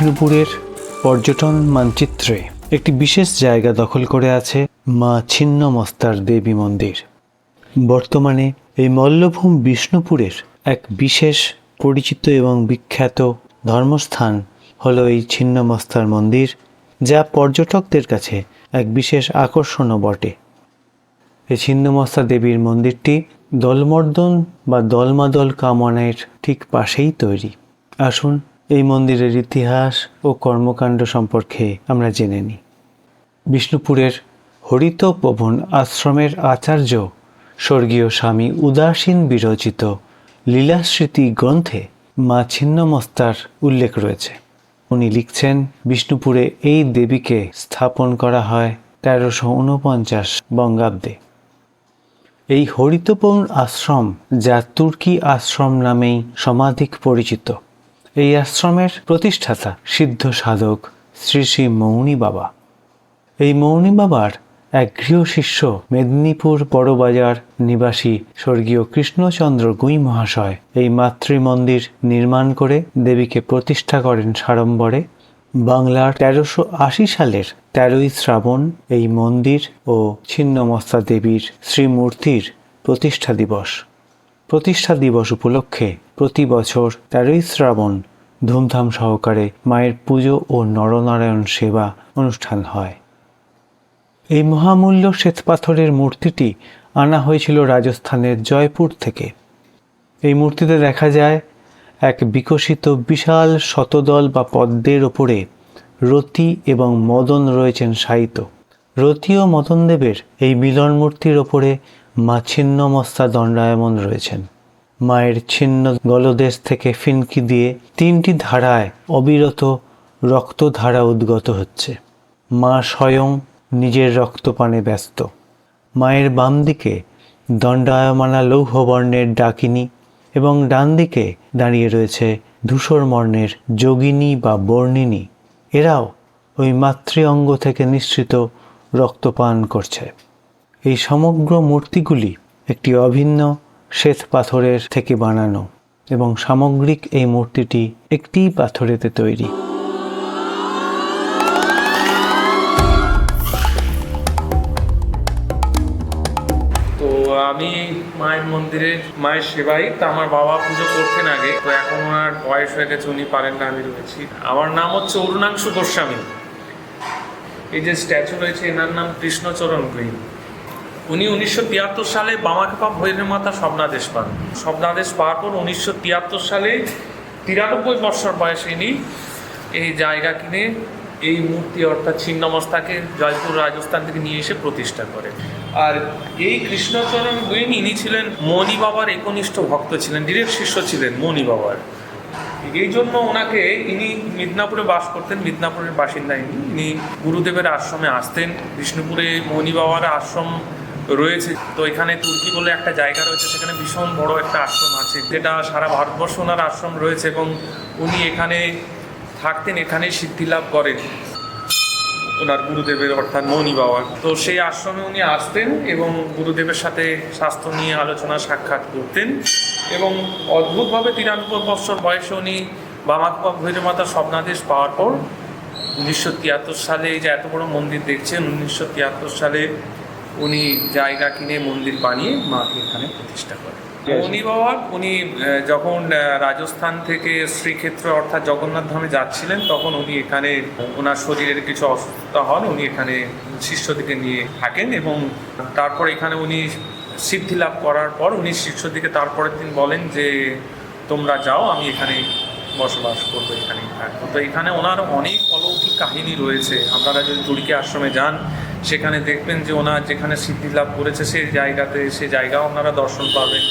বিষ্ণুপুরের পর্যটন মানচিত্রে একটি বিশেষ জায়গা দখল করে আছে মা ছিন্নমস্তার দেবী মন্দির। বর্তমানে এই মল্লভূম বিষ্ণুপুরের এক বিশেষ পরিচিত এবং বিখ্যাত ধর্মস্থান হলো এই ছিন্নমস্তার মন্দির, যা পর্যটকদের কাছে এক বিশেষ আকর্ষণও বটে। এই ছিন্নমস্তা দেবীর মন্দিরটি দলমর্দন বা দলমাদল কামানের ঠিক পাশেই তৈরি। আসুন মন্দিরের ইতিহাস ও কর্মকাণ্ড সম্পর্কে আমরা জেনে নিই। বিষ্ণুপুরের হরিত পবন আশ্রমের আচার্য স্বর্গীয় স্বামী উদাসীন বিরচিত লীলাস্মৃতি গ্রন্থে মা ছিন্নমস্তার উল্লেখ রয়েছে। উনি লিখছেন, বিষ্ণুপুরে এই দেবীকে স্থাপন করা হয় তেরোশো উনপঞ্চাশ বঙ্গাব্দে। এই হরিতপৌন আশ্রম যা তুর্কি আশ্রম নামেই সমাধিক পরিচিত। এই আশ্রমের প্রতিষ্ঠাতা সিদ্ধ সাধক শ্রী শ্রী মৌনী বাবা। এই মৌনী বাবার এক গৃহ শিষ্য মেদিনীপুর বড়বাজার নিবাসী স্বর্গীয় কৃষ্ণচন্দ্র গুই মহাশয় এই মাতৃমন্দির নির্মাণ করে দেবীকে প্রতিষ্ঠা করেন সাড়ম্বরে। বাংলার তেরোশো আশি সালের তেরোই শ্রাবণ এই মন্দির ও ছিন্নমস্তা দেবীর শ্রীমূর্তির প্রতিষ্ঠা দিবস। প্রতিষ্ঠা দিবস উপলক্ষে প্রতি বছর তেরোই শ্রাবণ ধুমধাম সহকারে মায়ের পুজো ও নরনারায়ণ সেবা অনুষ্ঠান হয়। এই মহামূল্য শ্বেতপাথরের মূর্তিটি আনা হয়েছিল রাজস্থানের জয়পুর থেকে। এই মূর্তিতে দেখা যায়, এক বিকশিত বিশাল শতদল বা পদ্মের ওপরে রতি এবং মদন রয়েছেন সাহিত্য। রতি ও মদনদেবের এই মিলন মূর্তির ওপরে মা ছিন্নমস্তা দণ্ডায়মন রয়েছেন। মায়ের ছিন্ন গলদেশ থেকে ফিনকি দিয়ে তিনটি ধারায় অবিরত রক্তধারা উদ্গত হচ্ছে। মা স্বয়ং নিজের রক্তপানে ব্যস্ত। মায়ের বাম দিকে দণ্ডায়মানা লৌহবর্ণের ডাকিনী এবং ডান দিকে দাঁড়িয়ে রয়েছে ধূসর বর্ণের যোগিনী বা বর্ণিনী। এরাও ওই মাতৃ অঙ্গ থেকে নিঃসৃত রক্তপান করছে। এই সমগ্র মূর্তিগুলি একটি অভিন্ন শ্বেত পাথরের থেকে বানানো এবং সামগ্রিক এই মূর্তিটি একটি পাথরেতে তৈরি। আমি মায়ের মন্দিরে, মায়ের সেবাই তা আমার বাবা পুজো করতেন আগে। তো এখন ওনার বয়স হয়ে গেছে, উনি পারেন না, আমি রয়েছি। আমার নাম হচ্ছে অরুণাংশু গোস্বামী। এই যে স্ট্যাচু রয়েছে, এনার নাম কৃষ্ণচরণ গ্রীন। উনি উনিশশো তিয়াত্তর সালে বামাকাপা ভৈরের মাতা স্বপ্নাদেশ পান। স্বপ্নাদেশ পাওয়ার পর উনিশশো তিয়াত্তর সালে তিরানব্বই বছর বয়সে ইনি এই জায়গা কিনে এই মূর্তি অর্থাৎ ছিন্নমস্তাকে জয়পুর রাজস্থান থেকে নিয়ে এসে প্রতিষ্ঠা করেন। আর এই কৃষ্ণচরণ গুইন ইনি ছিলেন মণি বাবার একনিষ্ঠ ভক্ত ছিলেন, ডিরেক্ট শিষ্য ছিলেন মণি বাবার। এই জন্য ওনাকে ইনি মিদনাপুরে বাস করতেন, মিদনাপুরের বাসিন্দা ইনি। ইনি গুরুদেবের আশ্রমে আসতেন, বিষ্ণুপুরে মণি বাবার আশ্রম রয়েছে। তো এখানে তুর্কি বলে একটা জায়গা রয়েছে, সেখানে ভীষণ বড় একটা আশ্রম আছে, যেটা সারা ভারতবর্ষ ওনার আশ্রম রয়েছে এবং উনি এখানে থাকতেন এখানে সিদ্ধি লাভ করেন। ওনার গুরুদেবের, অর্থাৎ মৌনি বাবার তো সেই আশ্রমে উনি আসতেন এবং গুরুদেবের সাথে স্বাস্থ্য নিয়ে আলোচনা, সাক্ষাৎ করতেন এবং অদ্ভুতভাবে তিরানব্বই বছর বয়সে উনি বামাকুপা ভৈরব মাতার স্বপ্নাদেশ পাওয়ার পর উনিশশো তিয়াত্তর সালে এই যে এত বড় মন্দির দেখছেন, উনিশশো তিয়াত্তর সালে উনি জায়গা কিনে মন্দির বানিয়ে মাকে এখানে প্রতিষ্ঠা করেন। উনি বাবা উনি যখন রাজস্থান থেকে শ্রীক্ষেত্র অর্থাৎ জগন্নাথ ধামে যাচ্ছিলেন, তখন উনি এখানে ওনার শরীরের কিছু অসুস্থতা হন, উনি এখানে শিষ্যদিকে নিয়ে থাকেন এবং তারপর এখানে উনি সিদ্ধি লাভ করার পর উনি শিষ্যদিকে তারপরের দিন বলেন যে, তোমরা যাও, আমি এখানে বসবাস করবে এখানে। তো এখানে ওনার অনেক অলৌকিক কাহিনী রয়েছে। আপনারা যদি তুর্কি আশ্রমে যান, সেখানে দেখবেন যে ওনার যেখানে সিদ্ধি লাভ করেছে, সেই জায়গাতে, সে জায়গাও আপনারা দর্শন পাবেন।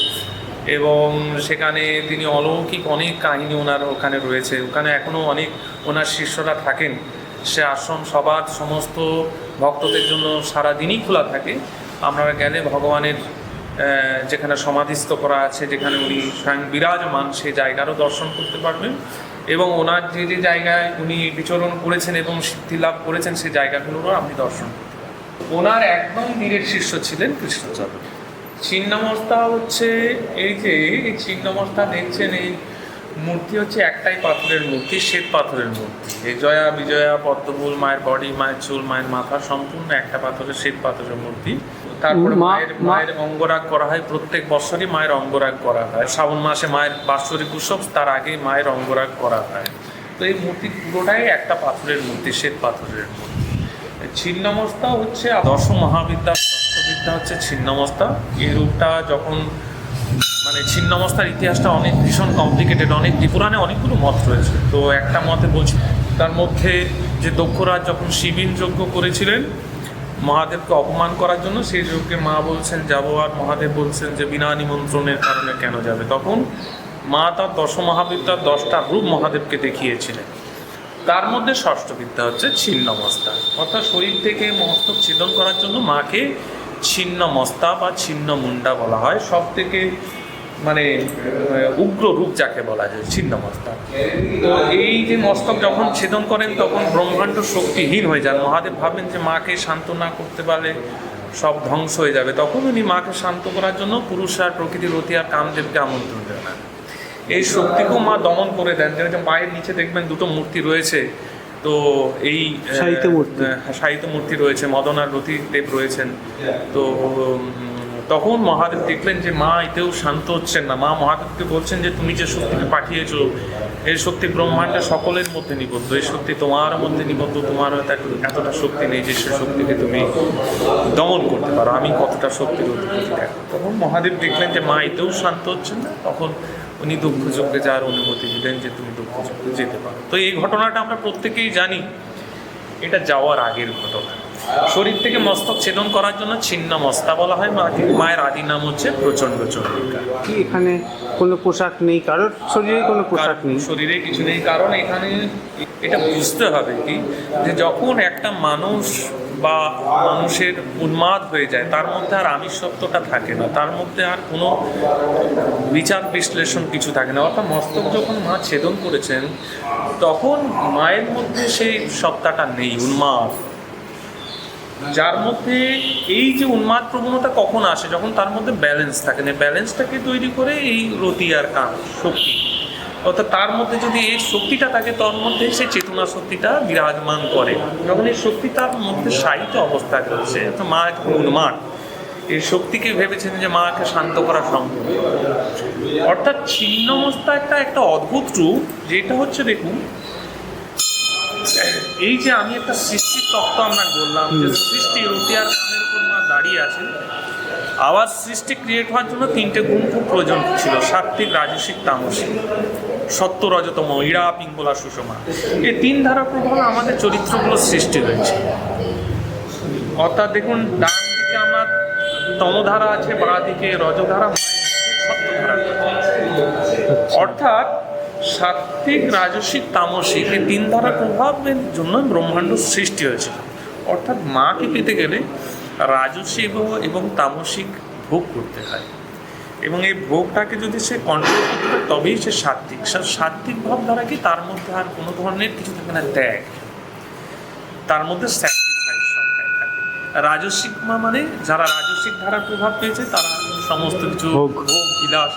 এবং সেখানে তিনি অলৌকিক অনেক কাহিনী ওনার ওখানে রয়েছে। ওখানে এখনও অনেক ওনার শিষ্যরা থাকেন। সে আশ্রম সবার সমস্ত ভক্তদের জন্য সারাদিনই খোলা থাকে। আপনারা গেলে ভগবানের যেখানে সমাধিস্থ করা আছে, যেখানে উনি স্বয়ং বিরাজমান সেই জায়গারও দর্শন করতে পারবেন। এবং ওনার যে যে জায়গায় উনি বিচরণ করেছেন এবং সিদ্ধি লাভ করেছেন, সেই জায়গাগুলোরও আপনি দর্শন করতে পারবেন। ওনার একদম দীরের শিষ্য ছিলেন কৃষ্ণচন্দ্র। ছিন্নমস্তা হচ্ছে এই যে, এই ছিন্নমস্তা দেখছেন, এই মূর্তি হচ্ছে একটাই পাথরের মূর্তি, শ্বেত পাথরের মূর্তি। এই জয়া বিজয়া, পদ্মফুল, মায়ের বডি মায়ের চুল, মায়ের মাথা, সম্পূর্ণ একটা পাথরের, শ্বেত পাথরের মূর্তি। তারপরে মায়ের মায়ের অঙ্গরাগ করা হয়। প্রত্যেক বছরই মায়ের অঙ্গরাগ করা হয়। শ্রাবণ মাসে মায়ের বাৎসরিক উৎসব তার আগে মায়ের অঙ্গরাগ করা হয়। তো এই মূর্তি পুরোটাই একটা পাথরের মূর্তি শ্বেত পাথরের মূর্তি। ছিন্নমস্তা হচ্ছে দশ মহাবিদ্যা ষষ্ঠ বিদ্যা হচ্ছে ছিন্নমস্তা। এই রূপটা যখন মানে ছিন্নমস্তার ইতিহাসটা অনেক ভীষণ কমপ্লিকেটেড অনেক পুরাণে অনেকগুলো মত রয়েছে। তো একটা মতে বলছি তার মধ্যে যে দক্ষরাজ যখন শিবিন যজ্ঞ করেছিলেন মহাদেবকে অপমান করার জন্য সেই যজ্ঞে মা বলছেন, যাব আর মহাদেব বলছেন যে বিনা নিমন্ত্রণের কারণে কেন যাবে? তখন মা তার দশ মহাবিদ্যার দশটা রূপ মহাদেবকে দেখিয়েছিলেন। তার মধ্যে ষষ্ঠ বিদ্যা হচ্ছে ছিন্ন মস্তা অর্থাৎ শরীর থেকে মস্তক ছেদন করার জন্য মাকে ছিন্ন মস্তা বা ছিন্ন মুন্ডা বলা হয়। সব থেকে মানে উগ্র রূপ যাকে বলা যায় ছিন্ন মস্তা তো এই যে মস্তক যখন ছেদন করেন তখন ব্রহ্মাণ্ড শক্তিহীন হয়ে যান মহাদেব ভাবেন যে মাকে শান্ত না করতে পারলে সব ধ্বংস হয়ে যাবে। তখন উনি মাকে শান্ত করার জন্য পুরুষ আর প্রকৃতির অতি আর কামদেবকে আমন্ত্রণ জানান এই শক্তিকেও মা দমন করে দেন। যেন যে মায়ের নিচে দেখবেন দুটো মূর্তি রয়েছে। তো এই সাহিত্য মূর্তি। রয়েছে। মদন আর রতি দেব রয়েছেন। তো তখন মহাদেব দেখলেন যে মা এতেও শান্ত হচ্ছেন না। মা মহাদেবকে বলছেন যে, তুমি যে শক্তিকে পাঠিয়েছো এই শক্তি ব্রহ্মাণ্ডের সকলের মধ্যে নিবদ্ধ। এই শক্তি তোমার মধ্যে নিবদ্ধ, তোমার হয়তো এত- এতটা শক্তি নেই যে সে শক্তিকে তুমি দমন করতে পারো। আমি কতটা শক্তির দেখো। তখন মহাদেব দেখলেন যে মা এতেও শান্ত হচ্ছেন না। তখন উনি দুঃখ যজ্ঞে যাওয়ার অনুমতি দিলেন যে, তুমি দুঃখ যজ্ঞে যেতে পারো। তো এই ঘটনাটা আমরা প্রত্যেকেই জানি। এটা যাওয়ার আগের ঘটনা। শরীর থেকে মস্তক ছেদন করার জন্য ছিন্ন মস্তা বলা হয়। মায়ের আদি নাম হচ্ছে প্রচণ্ড চন্ডিকা কি এখানে কোনো পোশাক নেই? কারোর শরীরে কোনো পোশাক নেই? শরীরে কিছু নেই। কারণ এখানে এটা বুঝতে হবে কি যে যখন একটা মানুষ বা মানুষের উন্মাদ হয়ে যায় তার মধ্যে আর আমিষত্বটা থাকে না। তার মধ্যে আর কোনো বিচার বিশ্লেষণ কিছু থাকে না। অর্থাৎ মস্তক যখন মা ছেদন করেছেন তখন মায়ের মধ্যে সেই সত্তাটা নেই উন্মাদ। যার মধ্যে এই যে উন্মাদ প্রবণতা কখন আসে? যখন তার মধ্যে ব্যালেন্স থাকে। না ব্যালেন্সটাকে তৈরি করে এই রতি আর কাম শক্তি। অর্থাৎ তার মধ্যে যদি এই শক্তিটা থাকে, তার মধ্যে সে চেতনা শক্তিটা বিরাজমান করে। যখন এই শক্তি তার মধ্যে সাহিত্য অবস্থা তো মা উন্মাদ এই শক্তিকে ভেবেছেন যে মাকে শান্ত করা সম্ভব। অর্থাৎ ছিন্নমস্তা একটা একটা অদ্ভুত রূপ, যেটা হচ্ছে দেখুন, এই যে আমি একটা তত্ত্ব আমরা বললাম যে সৃষ্টি রুটি আর কানের উপর মা দাঁড়িয়ে আছে আবার সৃষ্টি ক্রিয়েট হওয়ার জন্য তিনটে গুণ খুব প্রয়োজন ছিল সাত্বিক রাজসিক তামসিক সত্য রজতম ইড়া পিঙ্গলা সুষমা। এই তিন ধারা প্রভাবে আমাদের চরিত্রগুলো সৃষ্টি হয়েছে। অর্থাৎ দেখুন ডান দিকে আমার তমধারা আছে বাঁ দিকে রজধারা সত্যধারা। অর্থাৎ সাত্বিক রাজসিক তামসিক এই তিন ধারা প্রভাবের জন্য ব্রহ্মাণ্ড সৃষ্টি হয়েছিল। অর্থাৎ মাকে পেতে গেলে রাজসিক এবং তামসিক ভোগ করতে হয়। এবং এই ভোগটাকে যদি সে কন্ট্রোল করতে পারে তবেই সে সাত্বিক সাত্বিক ভাব দ্বারা কি তার মধ্যে আর কোনো ধরনের কিছু থাকে না? ত্যাগ। তার মধ্যে স্যাক্রিফাইস সংখ্যায় থাকে। রাজস্বিক মা- মানে যারা রাজস্বিক ধারার প্রভাব পেয়েছে তারা সমস্ত কিছু। ভোগ বিলাস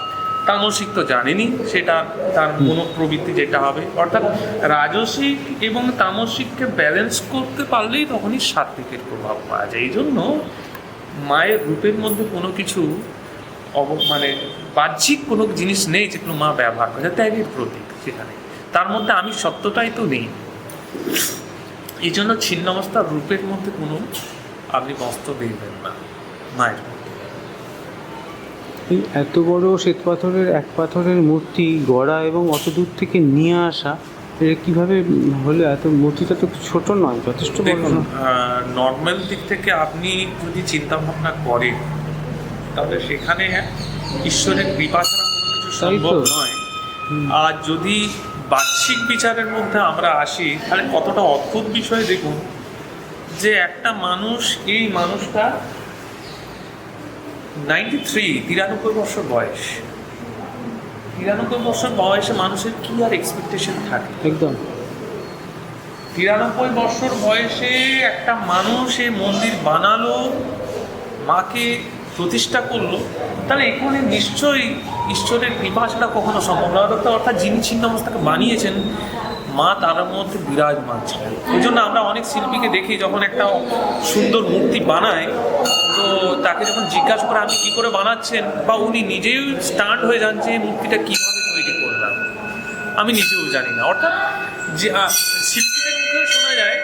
তামসিক তো জানেনি সেটা তার মনোপ্রবৃত্তি যেটা হবে। অর্থাৎ রাজসিক এবং তামসিককে ব্যালেন্স করতে পারলেই তখনই সাত্বিকের প্রভাব পাওয়া যায়। এই জন্য মায়ের রূপের মধ্যে কোনো কিছু অব মানে বাহ্যিক কোনো জিনিস নেই যেগুলো মা ব্যবহার করে ত্যাগের প্রতীক সেখানে। তার মধ্যে আমি সত্যটাই তো নেই। এই জন্য ছিন্নমস্তার রূপের মধ্যে কোনো আপনি বস্ত্র দেখবেন না মায়ের মধ্যে। এই এত বড় শ্বেত পাথরের এক পাথরের মূর্তি গড়া এবং অত দূর থেকে নিয়ে আসা এটা কীভাবে হলো? এত মূর্তিটা তো ছোট নয় যথেষ্ট দেখুন নর্মাল দিক থেকে আপনি যদি চিন্তা ভাবনা করেন তাহলে সেখানে ঈশ্বরের কৃপা ছাড়া কোনো কিছু সম্ভব নয়। আর যদি বাহ্যিক বিচারের মধ্যে আমরা আসি তাহলে কতটা অদ্ভুত বিষয় দেখুন যে একটা মানুষ এই মানুষটা নাইনটি থ্রি তিরানব্বই বছর বয়স। তিরানব্বই বছর বয়সে মানুষের কি আর এক্সপেকটেশন থাকে? একদম। তিরানব্বই বছর বয়সে একটা মানুষ এই মন্দির বানালো মাকে প্রতিষ্ঠা করল তাহলে এখানে নিশ্চয়ই ঈশ্বরের কৃপা ছাড়া কখনো সম্ভব না অর্থাৎ অর্থাৎ যিনি ছিন্নমস্তাকে বানিয়েছেন মা তার মধ্যে বিরাজমান ছিলেন। ওই জন্য আমরা অনেক শিল্পীকে দেখি যখন একটা সুন্দর মূর্তি বানায় তো তাকে যখন জিজ্ঞাসা করে আপনি কী করে বানাচ্ছেন, বা উনি নিজেই স্টার্ট হয়ে যান যে মূর্তিটা কীভাবে তৈরি করলাম, আমি নিজেও জানি না। অর্থাৎ যে শিল্পীদের মুখেও শোনা যায়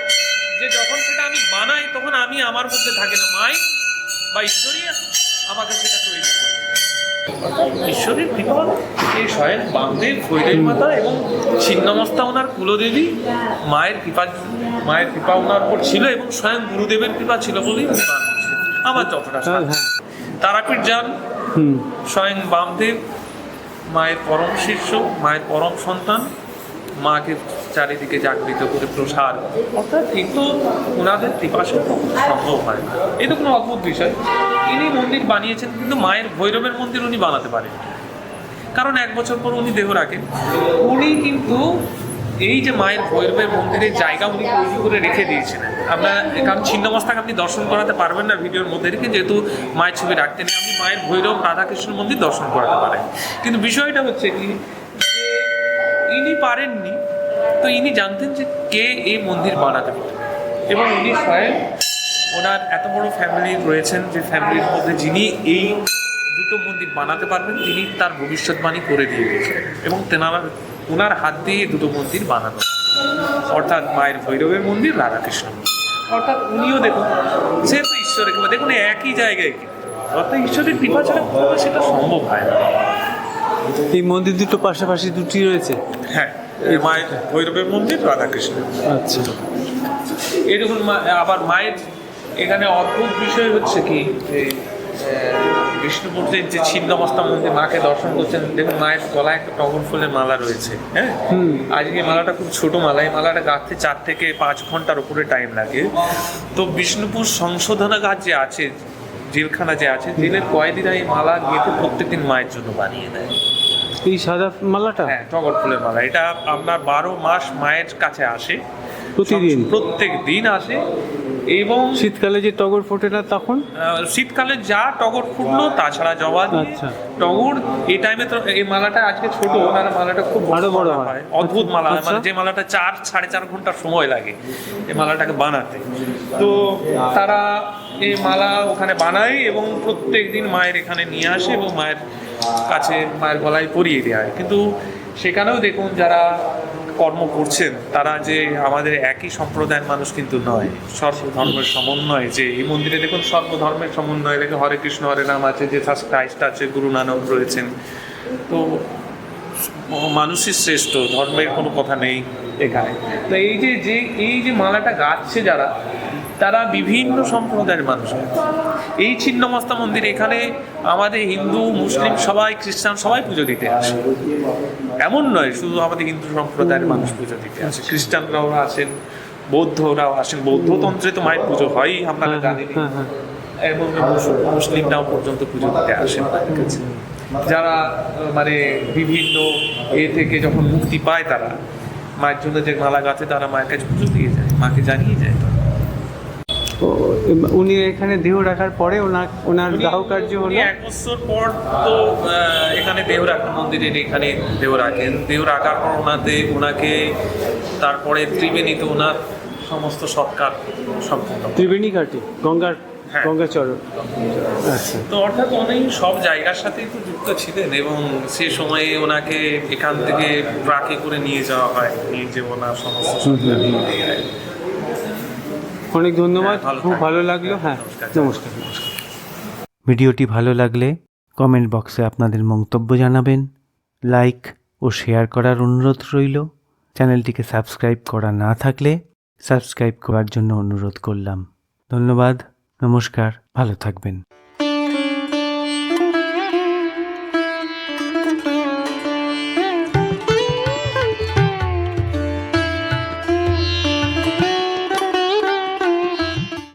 যে যখন সেটা আমি বানাই, তখন আমি আমার মধ্যে থাকে না মাই বা ঈশ্বরই আমাকে সেটা তৈরি করে ঈশ্বরের কৃপা এই স্বয়ং বামদেব, ভৈরবী মাতা এবং ছিন্নমস্তা ওনার কুলদেবী মায়ের কৃপা মায়ের কৃপা ওনার উপর ছিল এবং স্বয়ং গুরুদেবের কৃপা ছিল বলেই আমার যতটা হ্যাঁ হ্যাঁ। তারাপীঠ যান। স্বয়ং বামদেব মায়ের পরম শিষ্য মায়ের পরম সন্তান মাকে চারিদিকে জাগৃত করে প্রসার। অর্থাৎ কিন্তু ওনাদের কৃপাসে সম্ভব হয় না। এটা কোনো অদ্ভুত বিষয়। ইনি মন্দির বানিয়েছেন কিন্তু মায়ের ভৈরবের মন্দির উনি বানাতে পারেন কারণ এক বছর পর উনি দেহ রাখেন। উনি কিন্তু এই যে মায়ের ভৈরবের মন্দিরের জায়গা উনি তৈরি করে রেখে দিয়েছিলেন আপনার কারণ ছিন্নমস্তাকে আপনি দর্শন করাতে পারবেন না ভিডিওর মধ্যে, রেখে যেহেতু মায়ের ছবি রাখতেন আপনি মায়ের ভৈরব রাধাকৃষ্ণ মন্দির দর্শন করাতে পারেন। কিন্তু বিষয়টা হচ্ছে কি ইনি পারেননি, তো ইনি জানতেন যে কে এই মন্দির বানাতে পারে। এবং উনি স্বয়ং ওনার এত বড় ফ্যামিলি রয়েছেন, যে ফ্যামিলির মধ্যে যিনি এই দুটো মন্দির বানাতে পারবেন, তিনি তার ভবিষ্যৎবাণী করে দিয়ে গেছেন এবং তেনারা ওনার হাত দিয়ে দুটো মন্দির বানানো। অর্থাৎ মায়ের ভৈরবের মন্দির রাধাকৃষ্ণ অর্থাৎ উনিও দেখুন সে তো ঈশ্বরের কৃপা। দেখুন একই জায়গায় অর্থাৎ ঈশ্বরের কৃপা ছাড়া সেটা সম্ভব হয় না। এই মন্দির দুটো পাশাপাশি দুটি রয়েছে? হ্যাঁ মায়ের ভৈরবের মন্দির রাধাকৃষ্ণ আচ্ছা। এরকম আবার মায়ের এখানে অদ্ভুত বিষয় হচ্ছে কি যে বিষ্ণুপুরের যে ছিন্নমস্তা মন্দির মাকে দর্শন করছেন দেখুন মায়ের গলায় একটা টগর ফুলের মালা রয়েছে হ্যাঁ? হুম। আজকে মালাটা খুব ছোট মালা এই মালাটা গাঁথতে চার থেকে পাঁচ ঘণ্টার উপরে টাইম লাগে। তো বিষ্ণুপুর সংশোধনাগার যে আছে জেলখানা যে আছে জেলের কয়েদিরা এই মালা গেঁথে প্রত্যেকদিন মায়ের জন্য বানিয়ে দেয়। এই সাদা মালাটা? হ্যাঁ টগর ফুলের মালা। এটা আপনার বারো মাস মায়ের কাছে আসে। প্রতিদিন? প্রত্যেক দিন আসে এবং শীতকালে যে টগর ফোটে না তখন শীতকালে যা টগর ফুটলো তাছাড়া জবা আচ্ছা। টগর এই টাইমে তো এই মালাটা আজকে ছোট আর মালাটা খুব বড় মালা হয়। অদ্ভুত মালা হয় আচ্ছা। মানে যে মালাটা চার সাড়ে চার ঘণ্টা সময় লাগে এই মালাটাকে বানাতে তো তারা এই মালা ওখানে বানায় এবং প্রত্যেক দিন মায়ের এখানে নিয়ে আসে এবং মায়ের কাছে মায়ের গলায় পরিয়ে দেওয়া হয় কিন্তু সেখানেও দেখুন যারা কর্ম করছেন, তারা যে আমাদের একই সম্প্রদায়ের মানুষ কিন্তু নয়। সর্বধর্মের সমন্বয়, যে এই মন্দিরে দেখুন, সর্বধর্মের সমন্বয়। দেখে হরে কৃষ্ণ, হরে নাম আছে, যে ক্রাইস্ট আছে, গুরু নানক রয়েছেন। তো মানুষই শ্রেষ্ঠ, ধর্মের কোনো কথা নেই এখানে। তো এই যে যে, এই যে মালাটা গাচ্ছে যারা তারা বিভিন্ন সম্প্রদায়ের মানুষ। এই ছিন্নমস্তা মন্দির এখানে আমাদের হিন্দু মুসলিম সবাই খ্রিস্টান সবাই পুজো দিতে আসে। এমন নয় শুধু আমাদের হিন্দু সম্প্রদায়ের মানুষ পুজো দিতে আসে। খ্রিস্টানরাও আসেন বৌদ্ধরাও আসেন। বৌদ্ধতন্ত্রে তো মায়ের পুজো হয়ই আপনারা হ্যাঁ, জানেন হ্যাঁ, হ্যাঁ। এবং মুস- মুসলিমরাও পর্যন্ত পুজো দিতে আসেন মায়ের কাছে। যারা মানে বিভিন্ন এ থেকে যখন মুক্তি পায় তারা মায়ের জন্য যে মালা গাছে তারা মায়ের কাছে পুজো দিয়ে যায় মাকে জানিয়ে যায়। উনি এখানে দেহ রাখার পরে ওনার ওনার দাহ কার্য হলো? এক বছর পর তো এখানে দেহ রাখেন মন্দিরের এখানে দেহ রাখেন। দেহ রাখার পর ওনাতে ওনাকে তারপরে ত্রিবেণীতে ওনার সমস্ত সৎকার সম্পূর্ণ। ত্রিবেণী ঘাটে গঙ্গার হ্যাঁ। গঙ্গাচরণ আচ্ছা। তো অর্থাৎ উনি সব জায়গার সাথেই তো যুক্ত ছিলেন এবং সে সময়ে ওনাকে এখান থেকে ট্রাকে করে নিয়ে যাওয়া হয় নিয়ে যে ওনার সমস্ত। অনেক ধন্যবাদ, খুব ভালো লাগল। হ্যাঁ। নমস্কার নমস্কার। ভিডিওটি ভালো লাগলে কমেন্ট বক্সে আপনাদের মন্তব্য জানাবেন, লাইক ও শেয়ার করার অনুরোধ রইল। চ্যানেলটিকে সাবস্ক্রাইব করা না থাকলে সাবস্ক্রাইব করার জন্য অনুরোধ করলাম। ধন্যবাদ, নমস্কার, ভালো থাকবেন।